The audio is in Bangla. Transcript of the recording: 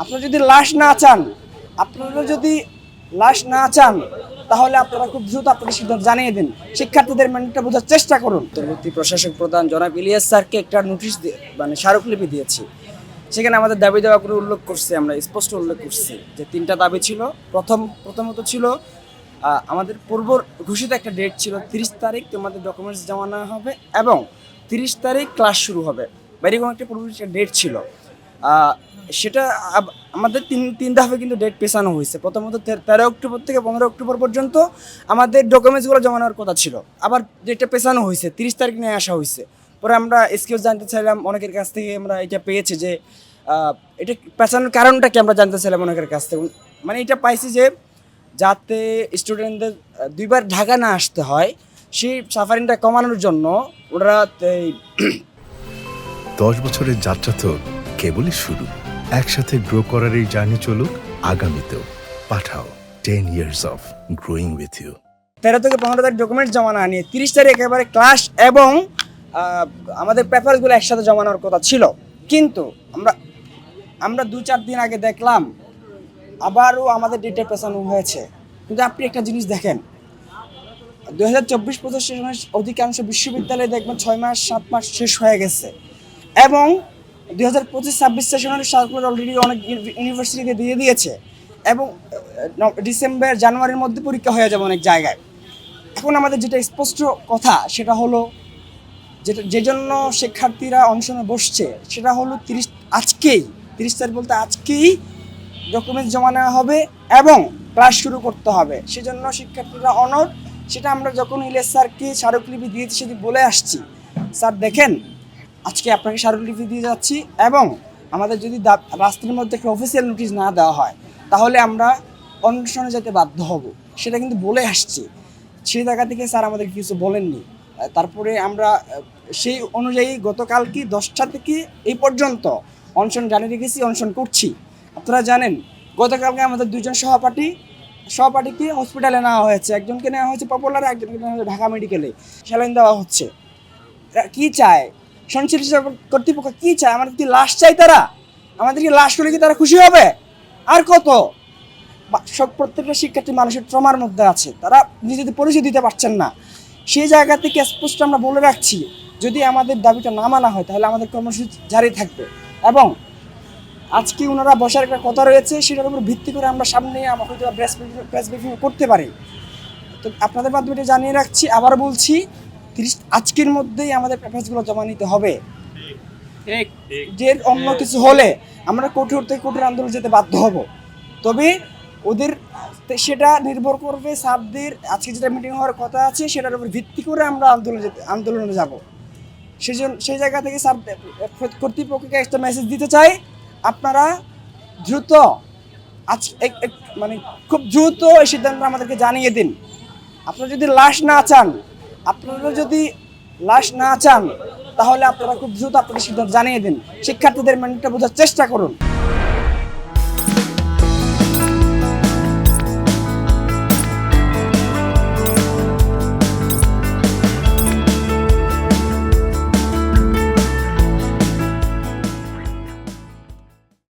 আপনারা যদি লাশ না চান, আপনারা যদি লাশ না চান, তাহলে আপনারা খুব দ্রুত আপনাদের সিদ্ধান্ত জানিয়ে দিন। শিক্ষার্থীদের ম্যান্ডেটটা বোঝার চেষ্টা করুন। অন্তর্বর্তী প্রশাসক প্রধান জনাব ইলিয়াস স্যারকে একটা নোটিশ মানে স্মারকলিপি দিয়েছি। সেখানে আমাদের দাবি দেওয়া করে উল্লেখ করছি আমরা, স্পষ্ট উল্লেখ করছি যে তিনটা দাবি ছিল। প্রথম, প্রথমত ছিল আমাদের পূর্ব ঘোষিত একটা ডেট ছিল তিরিশ তারিখ, তোমাদের ডকুমেন্টস জমা নেওয়া হবে এবং তিরিশ তারিখ ক্লাস শুরু হবে। বা এরকম একটা পূর্ব ডেট ছিল। সেটা আমাদের তিন তিন ধাপে কিন্তু ডেট পেছানো হয়েছে। প্রথমত তেরো অক্টোবর থেকে পনেরো অক্টোবর পর্যন্ত আমাদের ডকুমেন্টসগুলো জমা নেওয়ার কথা ছিল। আবার ডেটটা পেছানো হয়েছে, তিরিশ তারিখ নিয়ে আসা হয়েছে। পরে আমরা এসকিউ জানতে চাইলাম, অনেকের কাছ থেকে আমরা এটা পেয়েছি যে এটা পেছানোর কারণটা কি আমরা জানতে চাইলাম অনেকের কাছ থেকে। মানে এটা পাইছি যে, যাতে স্টুডেন্টদের দুইবার ঢাকা না আসতে হয়, সেই সাফারিংটা কমানোর জন্য ওরা দশ বছরের যাত্রা তো কেবলই শুরু। একসাথে গ্রো করার এই জার্নি চলুক, আগামীতেও। Pathao ten years of growing with you তেরো থেকে পনেরো তারিখ ডকুমেন্ট জমা না নিয়ে তিরিশ তারিখ একেবারে ক্লাস এবং আমাদের পেপারগুলো একসাথে জমানোর কথা ছিল। কিন্তু আমরা আমরা দু চার দিন আগে দেখলাম, আবারও আমাদের ডেটে পেছানো হয়েছে। কিন্তু আপনি একটা জিনিস দেখেন দু হাজার চব্বিশ পঁচিশ অধিকাংশ বিশ্ববিদ্যালয়ে দেখবেন ছয় মাস, সাত মাস শেষ হয়ে গেছে। এবং দুই হাজার পঁচিশ ছাব্বিশ সেশনের সার্কুলার অলরেডি অনেক ইউনি- ইউনিভার্সিটিতে দিয়ে দিয়েছে এবং ডিসেম্বর, জানুয়ারির মধ্যে পরীক্ষা হয়ে যাবে অনেক জায়গায়। এখন আমাদের যেটা স্পষ্ট কথা, সেটা হলো যেটা, যে জন্য শিক্ষার্থীরা অনশনে বসছে, সেটা হলো তিরিশ, আজকেই, তিরিশ তারিখ বলতে আজকেই ডকুমেন্টস জমা নেওয়া হবে এবং ক্লাস শুরু করতে হবে। সেজন্য শিক্ষার্থীরা অনর সেটা আমরা যখন ইলেস স্যারকে স্মারকলিপি দিয়েছি সেদিন বলে আসছি। স্যার দেখেন আজকে আপনাকে স্মারকলিপি দিয়ে যাচ্ছি এবং আমাদের যদি রাস্তার মধ্যে একটা অফিসিয়াল নোটিশ না দেওয়া হয়, তাহলে আমরা অনশনে যেতে বাধ্য হব। সেটা কিন্তু বলে আসছি। সেই জায়গা থেকে স্যার আমাদের কিছু বলেননি। তারপরে আমরা সেই অনুযায়ী গতকাল কি দশটা থেকে এই পর্যন্ত অনশন জানিয়ে রেখেছি, অনশন করছি। আপনারা জানেন, গতকালকে আমাদের দুজন সহপাঠী, সহপাঠীকে হসপিটালে নেওয়া হয়েছে। একজনকে নেওয়া হয়েছে পপুলার একজনকে নেওয়া হয়েছে ঢাকা মেডিকেলে স্যালাইন দেওয়া হচ্ছে। কি চায়? সঞ্চিত কর্তৃপক্ষ কি চায়? আমাদের কি লাশ চাই তারা? আমাদের কি লাশ হলে কি তারা খুশি হবে? আর কত? সব প্রত্যেকটা শিক্ষার্থী মানুষের ট্রমার মধ্যে আছে। তারা নিজেদের পরিচয় দিতে পারছেন না। সেই জায়গা থেকে স্পষ্ট আমরা বলে রাখছি, যদি আমাদের দাবিটা না মানা হয়, তাহলে আমাদের কর্মসূচি জারি থাকবে। এবং আজকে ওনারা বসার একটা কথা রয়েছে, সেটার উপর ভিত্তি করে আমরা সামনে আমরা হয়তো প্রেস ব্রিফিং করতে পারি। তো আপনাদের মাধ্যমে জানিয়ে রাখছি। আবার বলছি তিরিশ আজকের মধ্যেই আমাদের পেপারসগুলো জমা নিতে হবে। যে অন্য কিছু হলে আমরা কঠোর থেকে কঠোর আন্দোলন যেতে বাধ্য হব। তবে ওদের সেটা নির্ভর করবে স্যারদের আজকে যেটা মিটিং হওয়ার কথা আছে সেটার উপর ভিত্তি করে আমরা আন্দোলন যেতে আন্দোলনে যাব। সেই জন্য সেই জায়গা থেকে স্যার কর্তৃপক্ষকে একটা মেসেজ দিতে চাই আপনারা দ্রুত আজ মানে খুব দ্রুত এই সিদ্ধান্ত আমাদেরকে জানিয়ে দিন। আপনারা যদি লাশ না চান আপনারা যদি লাশ না চান, তাহলে আপনারা খুব দ্রুত আপনাদের সিদ্ধান্ত জানিয়ে দিন। শিক্ষার্থীদের ম্যান্ডেটটা বোঝার চেষ্টা করুন।